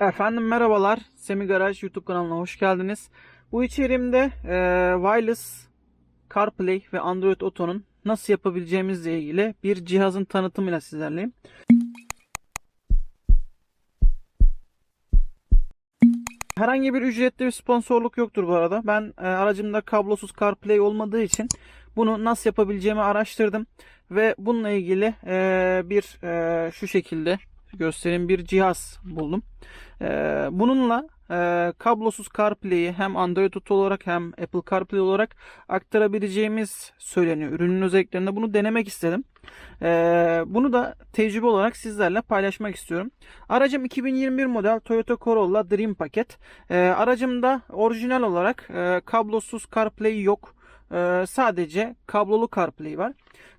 Efendim merhabalar. Semi Garaj YouTube kanalına hoş geldiniz. Bu içeriğimde e, Wireless CarPlay ve Android Auto'nun nasıl yapabileceğimizle ilgili bir cihazın tanıtımıyla sizlerleyim. Herhangi bir ücretli bir sponsorluk yoktur bu arada. Ben e, aracımda kablosuz CarPlay olmadığı için bunu nasıl yapabileceğimi araştırdım ve bununla ilgili e, bir e, şu şekilde göstereyim bir cihaz buldum. E, bununla e, kablosuz CarPlay'i hem Android Auto olarak hem Apple CarPlay olarak aktarabileceğimiz söyleniyor. Ürünün özelliklerinde bunu denemek istedim. E, bunu da tecrübe olarak sizlerle paylaşmak istiyorum. Aracım 2021 model Toyota Corolla Dream paket. E, aracımda orijinal olarak e, kablosuz CarPlay yok. E, sadece kablolu CarPlay var.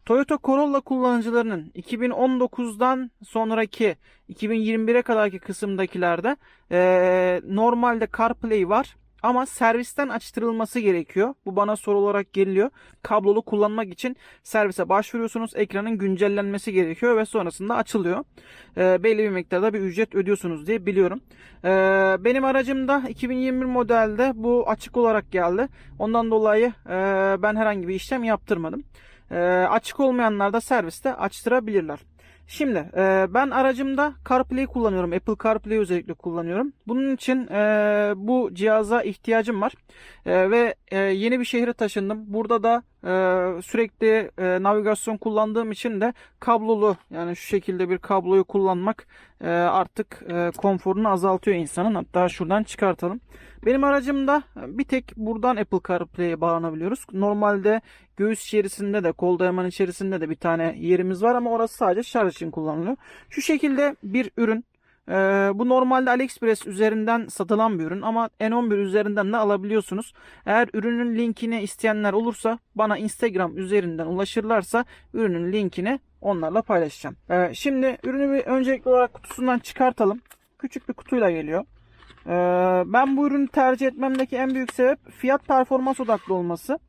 Toyota Corolla kullanıcılarının 2019'dan sonraki 2021'e kadarki kısımdakilerde e, normalde CarPlay var ama servisten açtırılması gerekiyor. Bu bana soru olarak geliyor. Kablolu kullanmak için servise başvuruyorsunuz. Ekranın güncellenmesi gerekiyor ve sonrasında açılıyor. E, belli bir miktarda bir ücret ödüyorsunuz diye biliyorum. E, benim aracımda 2021 modelde bu açık olarak geldi. Ondan dolayı e, ben herhangi bir işlem yaptırmadım. E, açık olmayanlar da serviste açtırabilirler. Şimdi e, ben aracımda CarPlay kullanıyorum. Apple CarPlay özellikle kullanıyorum. Bunun için e, bu cihaza ihtiyacım var. E, ve e, yeni bir şehre taşındım. Burada da sürekli e, navigasyon kullandığım için de kablolu yani şu şekilde bir kabloyu kullanmak e, artık e, konforunu azaltıyor insanın. Hatta şuradan çıkartalım. Benim aracımda bir tek buradan Apple CarPlay'e bağlanabiliyoruz. Normalde göğüs içerisinde de kol dayaman içerisinde de bir tane yerimiz var ama orası sadece şarj için kullanılıyor. Şu şekilde bir ürün. Ee, bu normalde AliExpress üzerinden satılan bir ürün ama N11 üzerinden de alabiliyorsunuz. Eğer ürünün linkini isteyenler olursa bana Instagram üzerinden ulaşırlarsa ürünün linkini onlarla paylaşacağım. Ee, şimdi ürünü bir öncelikli olarak kutusundan çıkartalım. Küçük bir kutuyla geliyor. Ee, ben bu ürünü tercih etmemdeki en büyük sebep fiyat performans odaklı olması.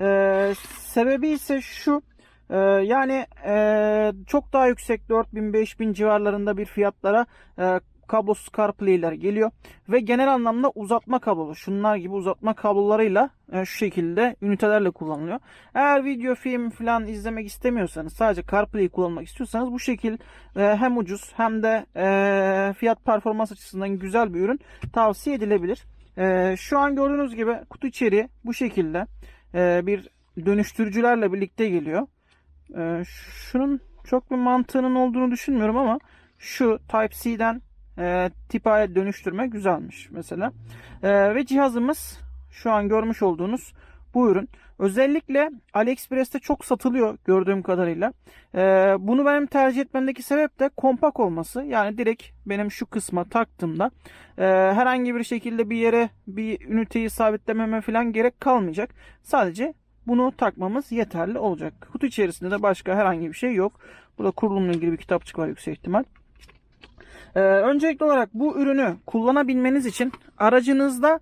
Ee, sebebi ise şu. Ee, yani e, çok daha yüksek 4000-5000 civarlarında bir fiyatlara e, kablosuz CarPlay'ler geliyor. Ve genel anlamda uzatma kablolu. Şunlar gibi uzatma kablolarıyla e, şu şekilde ünitelerle kullanılıyor. Eğer video, film falan izlemek istemiyorsanız sadece CarPlay'i kullanmak istiyorsanız bu şekil e, hem ucuz hem de e, fiyat performans açısından güzel bir ürün tavsiye edilebilir. E, şu an gördüğünüz gibi kutu içeriği bu şekilde e, bir dönüştürücülerle birlikte geliyor. E, şunun çok bir mantığının olduğunu düşünmüyorum ama şu Type-C'den e, tip A dönüştürme güzelmiş mesela. E, ve cihazımız şu an görmüş olduğunuz bu ürün. Özellikle AliExpress'te çok satılıyor gördüğüm kadarıyla. E, bunu benim tercih etmemdeki sebep de kompak olması. Yani direkt benim şu kısma taktığımda e, herhangi bir şekilde bir yere bir üniteyi sabitlememe falan gerek kalmayacak. Sadece bunu takmamız yeterli olacak. Kutu içerisinde de başka herhangi bir şey yok. Burada kurulumla ilgili bir kitapçık var yüksek ihtimal. Ee, öncelikli olarak bu ürünü kullanabilmeniz için aracınızda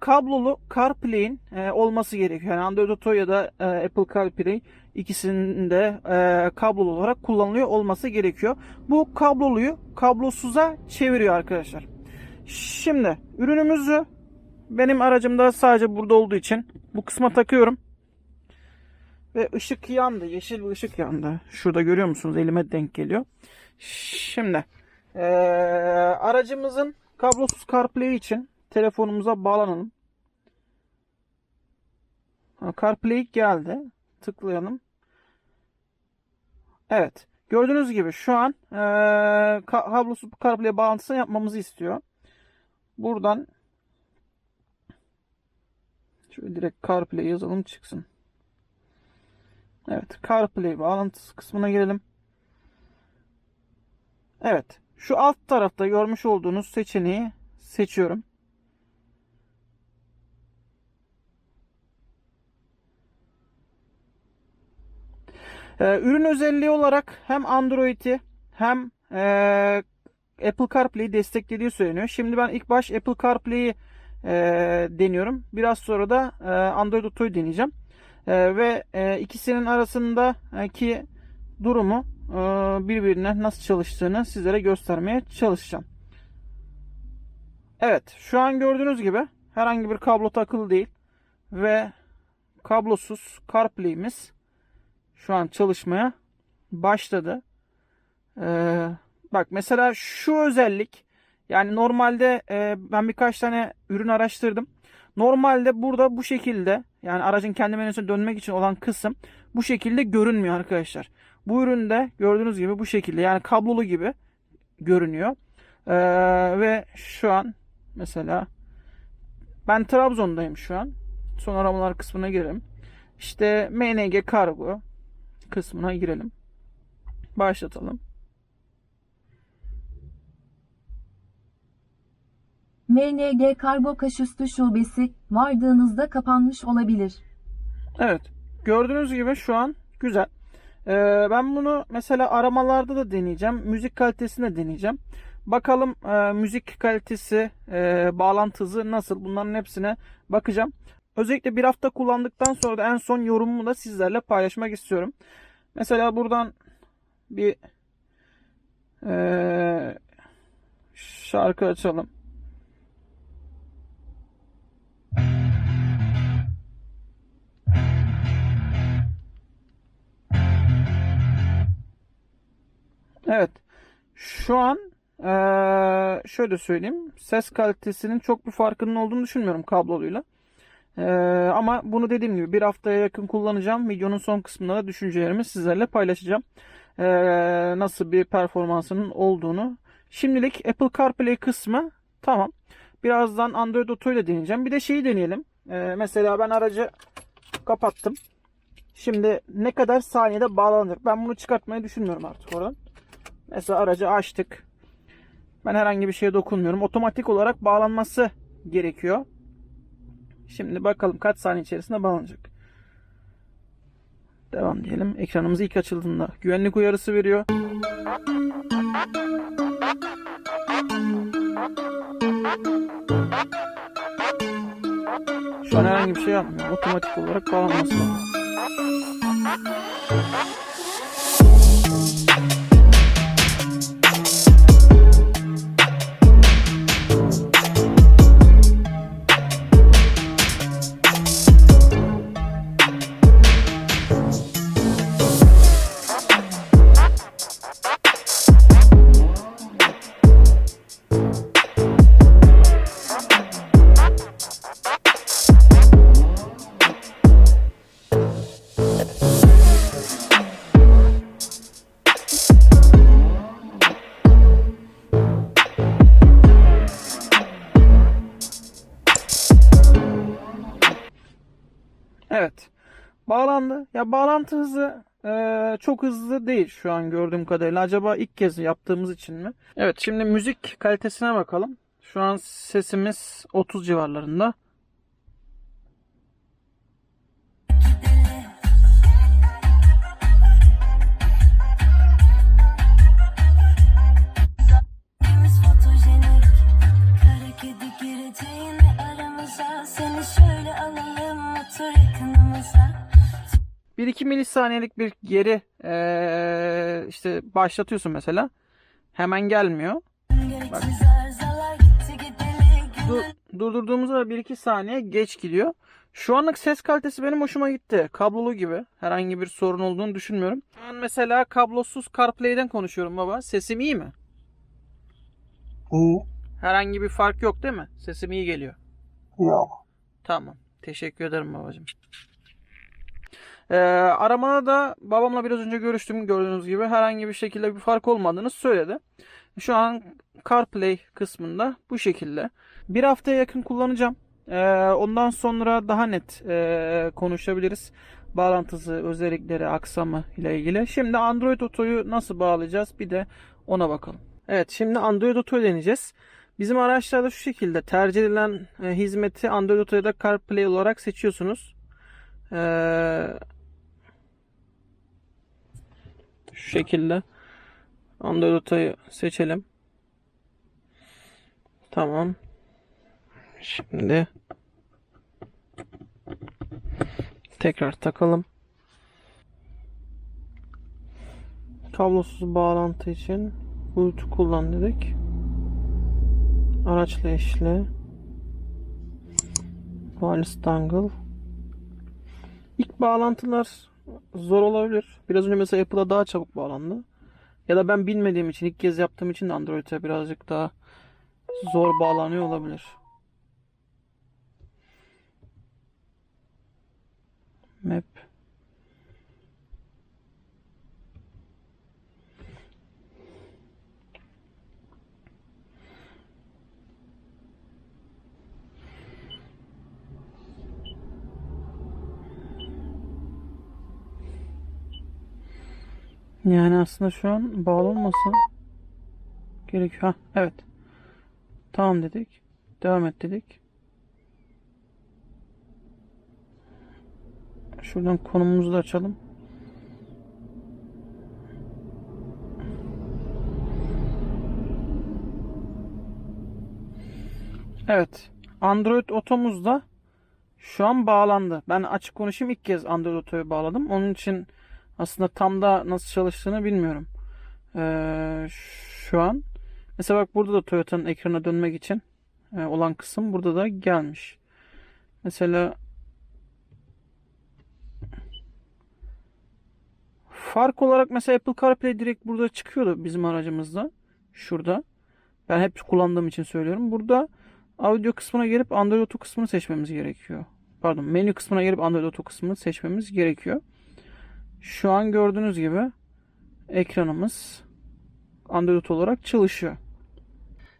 kablolu CarPlay'in e, olması gerekiyor. Yani Android Auto ya da e, Apple CarPlay ikisinin de e, kablolu olarak kullanılıyor olması gerekiyor. Bu kabloluyu kablosuza çeviriyor arkadaşlar. Şimdi ürünümüzü benim aracımda sadece burada olduğu için bu kısma takıyorum. Ve ışık yandı. Yeşil bir ışık yandı. Şurada görüyor musunuz? Elime denk geliyor. Şimdi ee, aracımızın kablosuz CarPlay için telefonumuza bağlanalım. CarPlay geldi. Tıklayalım. Evet. Gördüğünüz gibi şu an ee, kablosuz CarPlay bağlantısını yapmamızı istiyor. Buradan şöyle direkt CarPlay yazalım çıksın. Evet. CarPlay bağlantısı kısmına gelelim. Evet. Şu alt tarafta görmüş olduğunuz seçeneği seçiyorum. Ee, ürün özelliği olarak hem Android'i hem e, Apple CarPlay'i desteklediği söyleniyor. Şimdi ben ilk baş Apple CarPlay'i e, deniyorum. Biraz sonra da e, Android Auto'yu deneyeceğim. E, ve e, ikisinin arasındaki durumu e, birbirine nasıl çalıştığını sizlere göstermeye çalışacağım. Evet, şu an gördüğünüz gibi herhangi bir kablo takılı değil ve kablosuz CarPlay'imiz şu an çalışmaya başladı. Ee, bak mesela şu özellik yani normalde e, ben birkaç tane ürün araştırdım. Normalde burada bu şekilde yani aracın kendi menüsüne dönmek için olan kısım bu şekilde görünmüyor arkadaşlar. Bu üründe gördüğünüz gibi bu şekilde yani kablolu gibi görünüyor. Ee, ve şu an mesela ben Trabzon'dayım şu an. Son aramalar kısmına girelim. İşte MNG Kargo kısmına girelim. Başlatalım. MNG Kargo Kaşüstü Şubesi vardığınızda kapanmış olabilir. Evet. Gördüğünüz gibi şu an güzel. Ee, ben bunu mesela aramalarda da deneyeceğim. Müzik kalitesini de deneyeceğim. Bakalım e, müzik kalitesi, e, bağlantı hızı nasıl? Bunların hepsine bakacağım. Özellikle bir hafta kullandıktan sonra da en son yorumumu da sizlerle paylaşmak istiyorum. Mesela buradan bir e, şarkı açalım. Evet. Şu an eee, şöyle söyleyeyim. Ses kalitesinin çok bir farkının olduğunu düşünmüyorum kabloluyla. Eee, ama bunu dediğim gibi bir haftaya yakın kullanacağım. Videonun son kısmında da düşüncelerimi sizlerle paylaşacağım. Eee, nasıl bir performansının olduğunu. Şimdilik Apple CarPlay kısmı tamam. Birazdan Android Auto ile deneyeceğim. Bir de şeyi deneyelim. Eee, mesela ben aracı kapattım. Şimdi ne kadar saniyede bağlanacak? Ben bunu çıkartmayı düşünmüyorum artık oradan. Mesela aracı açtık. Ben herhangi bir şeye dokunmuyorum. Otomatik olarak bağlanması gerekiyor. Şimdi bakalım kaç saniye içerisinde bağlanacak. Devam diyelim. Ekranımız ilk açıldığında güvenlik uyarısı veriyor. Şu an herhangi bir şey yapmıyor. Otomatik olarak bağlanması lazım. Ya bağlantı hızı eee, çok hızlı değil şu an gördüğüm kadarıyla. Acaba ilk kez yaptığımız için mi? Evet şimdi müzik kalitesine bakalım. Şu an sesimiz 30 civarlarında. Seni şöyle alalım otur yakınımıza 1-2 milisaniyelik bir geri eee, işte başlatıyorsun mesela. Hemen gelmiyor. Gideli Dur, durdurduğumuzda 1-2 saniye geç gidiyor. Şu anlık ses kalitesi benim hoşuma gitti. Kablolu gibi. Herhangi bir sorun olduğunu düşünmüyorum. Ben mesela kablosuz CarPlay'den konuşuyorum baba. Sesim iyi mi? İyi. Herhangi bir fark yok değil mi? Sesim iyi geliyor. Yok. Tamam. Teşekkür ederim babacığım. Ee, aramada da babamla biraz önce görüştüm gördüğünüz gibi herhangi bir şekilde bir fark olmadığını söyledi. Şu an CarPlay kısmında bu şekilde. Bir haftaya yakın kullanacağım. Ee, ondan sonra daha net e, konuşabiliriz. Bağlantısı, özellikleri, aksamı ile ilgili. Şimdi Android Auto'yu nasıl bağlayacağız bir de ona bakalım. Evet şimdi Android Auto'yu deneyeceğiz. Bizim araçlarda şu şekilde tercih edilen e, hizmeti Android Auto ya da CarPlay olarak seçiyorsunuz. Ee, şu şekilde Android Auto'yu seçelim. Tamam. Şimdi tekrar takalım. Kablosuz bağlantı için Bluetooth kullan dedik. Araçla eşle. Wireless dongle. İlk bağlantılar zor olabilir. Biraz önce mesela Apple'a daha çabuk bağlandı. Ya da ben bilmediğim için, ilk kez yaptığım için de Android'e birazcık daha zor bağlanıyor olabilir. Yani aslında şu an bağlı olması gerekiyor. Ha, evet. Tamam dedik. Devam et dedik. Şuradan konumumuzu da açalım. Evet. Android Oto'muzda şu an bağlandı. Ben açık konuşayım ilk kez Android Oto'ya bağladım. Onun için aslında tam da nasıl çalıştığını bilmiyorum. Ee, şu an mesela bak burada da Toyota'nın ekrana dönmek için e, olan kısım burada da gelmiş. Mesela fark olarak mesela Apple CarPlay direkt burada çıkıyordu bizim aracımızda. Şurada. Ben hep kullandığım için söylüyorum. Burada audio kısmına gelip Android Auto kısmını seçmemiz gerekiyor. Pardon, menü kısmına gelip Android Auto kısmını seçmemiz gerekiyor. Şu an gördüğünüz gibi ekranımız Android olarak çalışıyor.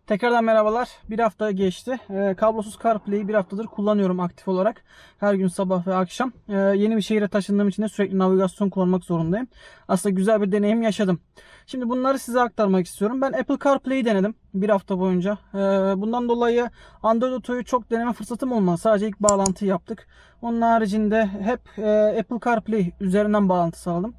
Tekrardan merhabalar. Bir hafta geçti. Ee, kablosuz CarPlay'i bir haftadır kullanıyorum aktif olarak. Her gün sabah ve akşam. Ee, yeni bir şehire taşındığım için de sürekli navigasyon kullanmak zorundayım. Aslında güzel bir deneyim yaşadım. Şimdi bunları size aktarmak istiyorum. Ben Apple CarPlay'i denedim bir hafta boyunca. Ee, bundan dolayı Android Auto'yu çok deneme fırsatım olmadı. Sadece ilk bağlantı yaptık. Onun haricinde hep e, Apple CarPlay üzerinden bağlantı sağladım.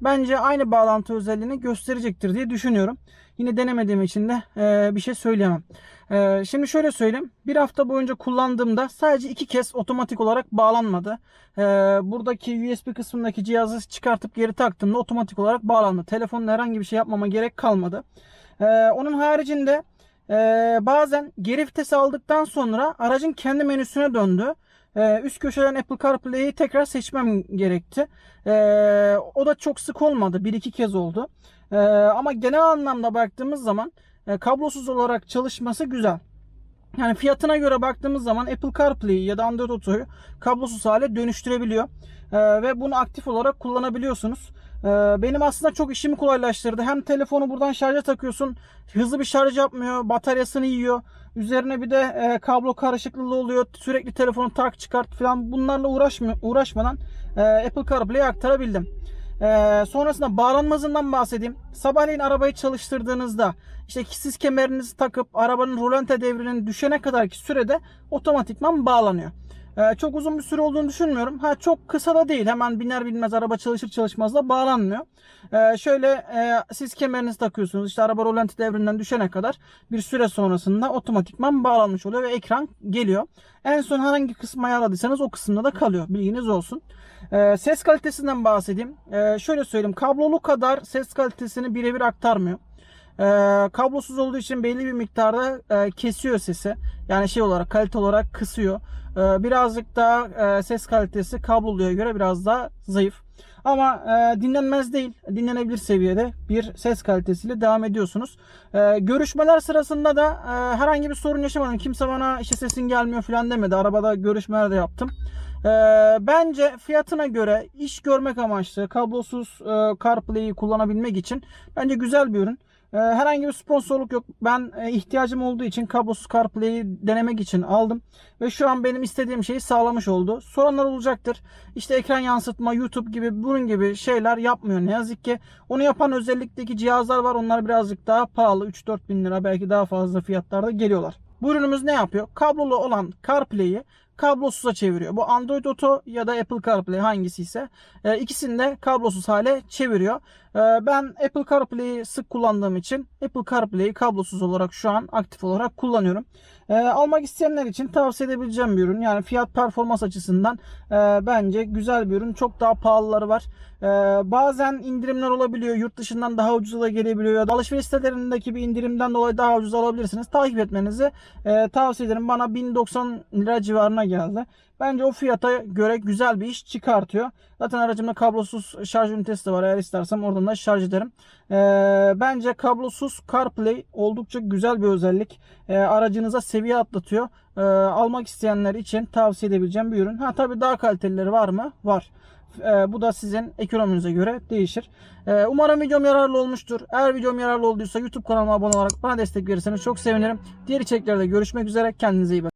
Bence aynı bağlantı özelliğini gösterecektir diye düşünüyorum. Yine denemediğim için de e, bir şey söyleyemem. E, şimdi şöyle söyleyeyim. Bir hafta boyunca kullandığımda sadece iki kez otomatik olarak bağlanmadı. E, buradaki USB kısmındaki cihazı çıkartıp geri taktığımda otomatik olarak bağlandı. Telefonla herhangi bir şey yapmama gerek kalmadı. E, onun haricinde e, bazen geri vites aldıktan sonra aracın kendi menüsüne döndü. Ee, üst köşeden Apple CarPlay'i tekrar seçmem gerekti. Ee, o da çok sık olmadı. Bir iki kez oldu. Ee, ama genel anlamda baktığımız zaman e, kablosuz olarak çalışması güzel. Yani fiyatına göre baktığımız zaman Apple CarPlay ya da Android Auto'yu kablosuz hale dönüştürebiliyor. Ee, ve bunu aktif olarak kullanabiliyorsunuz. Ee, benim aslında çok işimi kolaylaştırdı. Hem telefonu buradan şarja takıyorsun. Hızlı bir şarj yapmıyor. Bataryasını yiyor. Üzerine bir de e, kablo karışıklığı oluyor. Sürekli telefonu tak çıkart falan bunlarla uğraşmıyor, uğraşmadan e, Apple CarPlay'e aktarabildim. Ee, sonrasında bağlanmazından bahsedeyim. Sabahleyin arabayı çalıştırdığınızda işte siz kemerinizi takıp arabanın rolante devrinin düşene kadarki sürede otomatikman bağlanıyor. Ee, çok uzun bir süre olduğunu düşünmüyorum. Ha çok kısa da değil. Hemen biner binmez araba çalışır çalışmaz da bağlanmıyor. Ee, şöyle e, siz kemerinizi takıyorsunuz. İşte araba rolanti devrinden düşene kadar bir süre sonrasında otomatikman bağlanmış oluyor ve ekran geliyor. En son hangi kısmı ayarladıysanız o kısımda da kalıyor. Bilginiz olsun. Ee, ses kalitesinden bahsedeyim. Ee, şöyle söyleyeyim. Kablolu kadar ses kalitesini birebir aktarmıyor. Ee, kablosuz olduğu için belli bir miktarda e, kesiyor sesi. Yani şey olarak kalite olarak kısıyor. Ee, birazcık daha e, ses kalitesi kabloluya göre biraz daha zayıf. Ama e, dinlenmez değil, dinlenebilir seviyede bir ses kalitesiyle devam ediyorsunuz. E, görüşmeler sırasında da herhangi bir sorun yaşamadım. Kimse bana işte sesin gelmiyor falan demedi. Arabada görüşmeler de yaptım. E, bence fiyatına göre iş görmek amaçlı kablosuz e, CarPlay'i kullanabilmek için bence güzel bir ürün. Ee, herhangi bir sponsorluk yok. Ben e, ihtiyacım olduğu için kablosuz CarPlay'i denemek için aldım. Ve şu an benim istediğim şeyi sağlamış oldu. Soranlar olacaktır. İşte ekran yansıtma, YouTube gibi bunun gibi şeyler yapmıyor ne yazık ki. Onu yapan özellikteki cihazlar var. Onlar birazcık daha pahalı. 3-4 bin lira belki daha fazla fiyatlarda geliyorlar. Bu ürünümüz ne yapıyor? Kablolu olan CarPlay'i kablosuza çeviriyor. Bu Android Auto ya da Apple CarPlay hangisi ise e, ikisini de kablosuz hale çeviriyor. E, ben Apple CarPlay'i sık kullandığım için Apple CarPlay'i kablosuz olarak şu an aktif olarak kullanıyorum. E, almak isteyenler için tavsiye edebileceğim bir ürün. Yani fiyat performans açısından e, bence güzel bir ürün. Çok daha pahalıları var. E, bazen indirimler olabiliyor. Yurt dışından daha ucuza da gelebiliyor. Alışveriş sitelerindeki bir indirimden dolayı daha ucuz alabilirsiniz. Takip etmenizi e, tavsiye ederim. Bana 1090 lira civarına geldi. Bence o fiyata göre güzel bir iş çıkartıyor. Zaten aracımda kablosuz şarj ünitesi de var. Eğer istersem oradan da şarj ederim. E, bence kablosuz CarPlay oldukça güzel bir özellik. E, aracınıza seviye atlatıyor. E, almak isteyenler için tavsiye edebileceğim bir ürün. Ha tabii daha kalitelileri var mı? Var. E, bu da sizin ekonominize göre değişir. E, umarım videom yararlı olmuştur. Eğer videom yararlı olduysa YouTube kanalıma abone olarak bana destek verirseniz çok sevinirim. Diğer içeriklerde görüşmek üzere. Kendinize iyi bakın.